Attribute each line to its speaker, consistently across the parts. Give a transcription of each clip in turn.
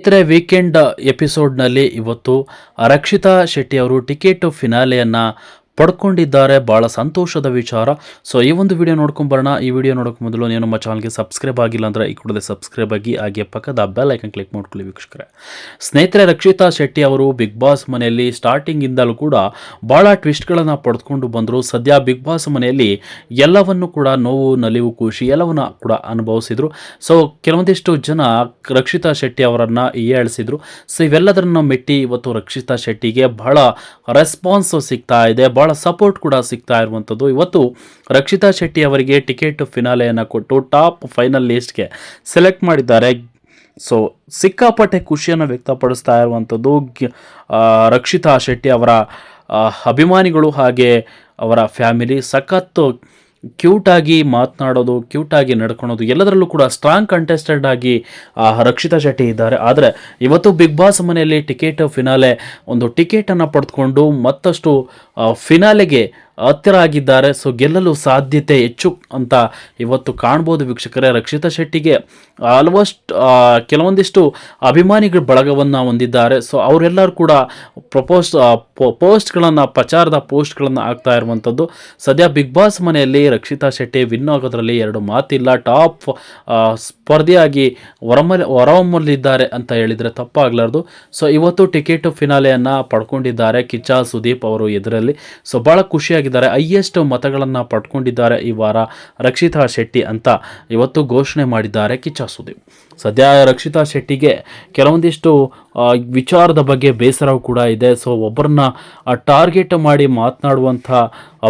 Speaker 1: ಸ್ನೇಹಿತರೆ ವೀಕೆಂಡ್ ಎಪಿಸೋಡ್ನಲ್ಲಿ ಇವತ್ತು ರಕ್ಷಿತಾ ಶೆಟ್ಟಿ ಅವರು ಟಿಕೆಟ್ ಫಿನಾಲೆಯನ್ನು ಪಡ್ಕೊಂಡಿದ್ದಾರೆ. ಭಾಳ ಸಂತೋಷದ ವಿಚಾರ. ಸೊ ಈ ಒಂದು ವಿಡಿಯೋ ನೋಡ್ಕೊಂಡು ಬರೋಣ. ಈ ವಿಡಿಯೋ ನೋಡೋಕೆ ಮೊದಲು ನೀವು ನಮ್ಮ ಚಾನಲ್ಗೆ ಸಬ್ಸ್ಕ್ರೈಬ್ ಆಗಿಲ್ಲ ಅಂದರೆ ಈ ಕೂಡಲೇ ಸಬ್ಸ್ಕ್ರೈಬ್ ಆಗಿ, ಹಾಗೆ ಪಕ್ಕದ ಬೆಲ್ ಐಕನ್ ಕ್ಲಿಕ್ ಮಾಡ್ಕೊಳ್ಳಿ ವೀಕ್ಷಕರೇ. ಸ್ನೇಹಿತರೆ, ರಕ್ಷಿತಾ ಶೆಟ್ಟಿ ಅವರು ಬಿಗ್ ಬಾಸ್ ಮನೆಯಲ್ಲಿ ಸ್ಟಾರ್ಟಿಂಗಿಂದಲೂ ಕೂಡ ಭಾಳ ಟ್ವಿಸ್ಟ್ಗಳನ್ನು ಪಡೆದುಕೊಂಡು ಬಂದರು. ಸದ್ಯ ಬಿಗ್ ಬಾಸ್ ಮನೆಯಲ್ಲಿ ಎಲ್ಲವನ್ನು ಕೂಡ ನೋವು, ನಲಿವು, ಖುಷಿ ಎಲ್ಲವನ್ನು ಕೂಡ ಅನುಭವಿಸಿದರು. ಸೊ ಕೆಲವೊಂದಿಷ್ಟು ಜನ ರಕ್ಷಿತಾ ಶೆಟ್ಟಿ ಅವರನ್ನು ಹೀಯಾಳಿಸಿದ್ರು ಸೊ ಇವೆಲ್ಲದರನ್ನು ಮೆಟ್ಟಿ ಇವತ್ತು ರಕ್ಷಿತಾ ಶೆಟ್ಟಿಗೆ ಬಹಳ ರೆಸ್ಪಾನ್ಸ್ ಸಿಗ್ತಾ ಇದೆ. ಬಹಳ ಸಪೋರ್ಟ್ ಕೂಡ ಸಿಗ್ತಾ ಇರುವಂಥದ್ದು ಇವತ್ತು ರಕ್ಷಿತಾ ಶೆಟ್ಟಿ ಅವರಿಗೆ ಟಿಕೆಟ್ ಫಿನಾಲೆಯನ್ನು ಕೊಟ್ಟು ಟಾಪ್ ಫೈನಲ್ ಲಿಸ್ಟ್ಗೆ ಸೆಲೆಕ್ಟ್ ಮಾಡಿದ್ದಾರೆ. ಸೊ ಸಿಕ್ಕಾಪಟ್ಟೆ ಖುಷಿಯನ್ನು ವ್ಯಕ್ತಪಡಿಸ್ತಾ ಇರುವಂಥದ್ದು ರಕ್ಷಿತಾ ಶೆಟ್ಟಿ ಅವರ ಅಭಿಮಾನಿಗಳು ಹಾಗೆ ಅವರ ಫ್ಯಾಮಿಲಿ ಸಖತ್ತು ಕ್ಯೂಟಾಗಿ ಮಾತನಾಡೋದು, ಕ್ಯೂಟಾಗಿ ನಡ್ಕೊಳೋದು, ಎಲ್ಲದರಲ್ಲೂ ಕೂಡ ಸ್ಟ್ರಾಂಗ್ ಕಂಟೆಸ್ಟೆಡ್ ಆಗಿ ರಕ್ಷಿತಾ ಶೆಟ್ಟಿ ಇದ್ದಾರೆ. ಆದರೆ ಇವತ್ತು ಬಿಗ್ ಬಾಸ್ ಮನೆಯಲ್ಲಿ ಟಿಕೆಟ್ ಫಿನಾಲೆ ಒಂದು ಟಿಕೆಟನ್ನು ಪಡೆದುಕೊಂಡು ಮತ್ತಷ್ಟು ಫಿನಾಲೆಗೆ ಹತ್ತಿರ ಆಗಿದ್ದಾರೆ ಸೊ, ಗೆಲ್ಲಲು ಸಾಧ್ಯತೆ ಹೆಚ್ಚು ಅಂತ ಇವತ್ತು ಕಾಣ್ಬೋದು ವೀಕ್ಷಕರೇ. ರಕ್ಷಿತಾ ಶೆಟ್ಟಿಗೆ ಆಲ್ಮೋಸ್ಟ್ ಕೆಲವೊಂದಿಷ್ಟು ಅಭಿಮಾನಿಗಳ ಬಳಗವನ್ನು ಹೊಂದಿದ್ದಾರೆ. ಸೊ, ಅವರೆಲ್ಲರೂ ಕೂಡ ಪ್ರಪೋಸ್ ಪೋಸ್ಟ್ಗಳನ್ನು, ಪ್ರಚಾರದ ಪೋಸ್ಟ್ಗಳನ್ನು ಆಗ್ತಾ ಇರುವಂಥದ್ದು. ಸದ್ಯ ಬಿಗ್ ಬಾಸ್ ಮನೆಯಲ್ಲಿ ರಕ್ಷಿತಾ ಶೆಟ್ಟಿ ವಿನ್ ಆಗೋದ್ರಲ್ಲಿ ಎರಡು ಮಾತಿಲ್ಲ. ಟಾಪ್ ಸ್ಪರ್ಧಿಯಾಗಿ ಹೊರಮಲ್, ಹೊರಹೊಮ್ಮಲಿದ್ದಾರೆ ಅಂತ ಹೇಳಿದರೆ ತಪ್ಪಾಗಲಾರ್ದು. ಸೊ, ಇವತ್ತು ಟಿಕೆಟ್ ಫಿನಾಲೆಯನ್ನು ಪಡ್ಕೊಂಡಿದ್ದಾರೆ ಕಿಚ್ಚ, ಸುದೀಪ್ ಅವರು ಇದರಲ್ಲಿ ಸೊ ಭಾಳ ಖುಷಿಯಾಗಿದ್ದಾರೆ ಹೈಯೆಸ್ಟ್ ಮತಗಳನ್ನು ಪಡ್ಕೊಂಡಿದ್ದಾರೆ ಈ ವಾರ ರಕ್ಷಿತಾ ಶೆಟ್ಟಿ ಅಂತ ಇವತ್ತು ಘೋಷಣೆ ಮಾಡಿದ್ದಾರೆ ಕಿಚ್ಚ ಸುದೀಪ್ ಸದ್ಯ ರಕ್ಷಿತಾ ಶೆಟ್ಟಿಗೆ ಕೆಲವೊಂದಿಷ್ಟು ವಿಚಾರದ ಬಗ್ಗೆ ಬೇಸರವೂ ಕೂಡ ಇದೆ. ಸೊ ಒಬ್ಬರನ್ನ ಟಾರ್ಗೆಟ್ ಮಾಡಿ ಮಾತನಾಡುವಂಥ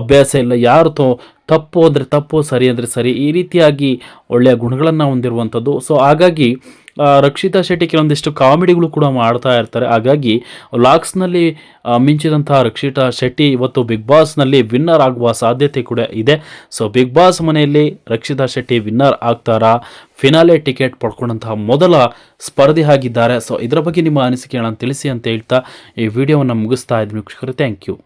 Speaker 1: ಅಭ್ಯಾಸ ಇಲ್ಲ. ಯಾರು ತೋ, ತಪ್ಪು ಅಂದರೆ ತಪ್ಪು, ಸರಿ ಅಂದರೆ ಸರಿ, ಈ ರೀತಿಯಾಗಿ ಒಳ್ಳೆಯ ಗುಣಗಳನ್ನು ಹೊಂದಿರುವಂಥದ್ದು. ಸೊ ಹಾಗಾಗಿ ರಕ್ಷಿತಾ ಶೆಟ್ಟಿ ಕೆಲವೊಂದಿಷ್ಟು ಕಾಮಿಡಿಗಳು ಕೂಡ ಮಾಡ್ತಾ ಇರ್ತಾರೆ. ಹಾಗಾಗಿ ಲಾಕ್ಸ್ನಲ್ಲಿ ಮಿಂಚಿದಂತಹ ರಕ್ಷಿತಾ ಶೆಟ್ಟಿ ಇವತ್ತು ಬಿಗ್ ಬಾಸ್ನಲ್ಲಿ ವಿನ್ನರ್ ಆಗುವ ಸಾಧ್ಯತೆ ಕೂಡ ಇದೆ. ಸೊ, ಬಿಗ್ ಬಾಸ್ ಮನೆಯಲ್ಲಿ ರಕ್ಷಿತಾ ಶೆಟ್ಟಿ ವಿನ್ನರ್ ಆಗ್ತಾರಾ? ಫಿನಾಲೆ ಟಿಕೆಟ್ ಪಡ್ಕೊಂಡಂತಹ ಮೊದಲ ಸ್ಪರ್ಧಿ ಆಗಿದ್ದಾರೆ ಸೊ, ಇದರ ಬಗ್ಗೆ ನಿಮ್ಮ ಅನಿಸಿಕೆಗಳನ್ನು ತಿಳಿಸಿ ಅಂತ ಹೇಳ್ತಾ ಈ ವಿಡಿಯೋವನ್ನು ಮುಗಿಸ್ತಾ ಇದ್ದೀನಿ. ವೀಕ್ಷಕರು ಥ್ಯಾಂಕ್ ಯು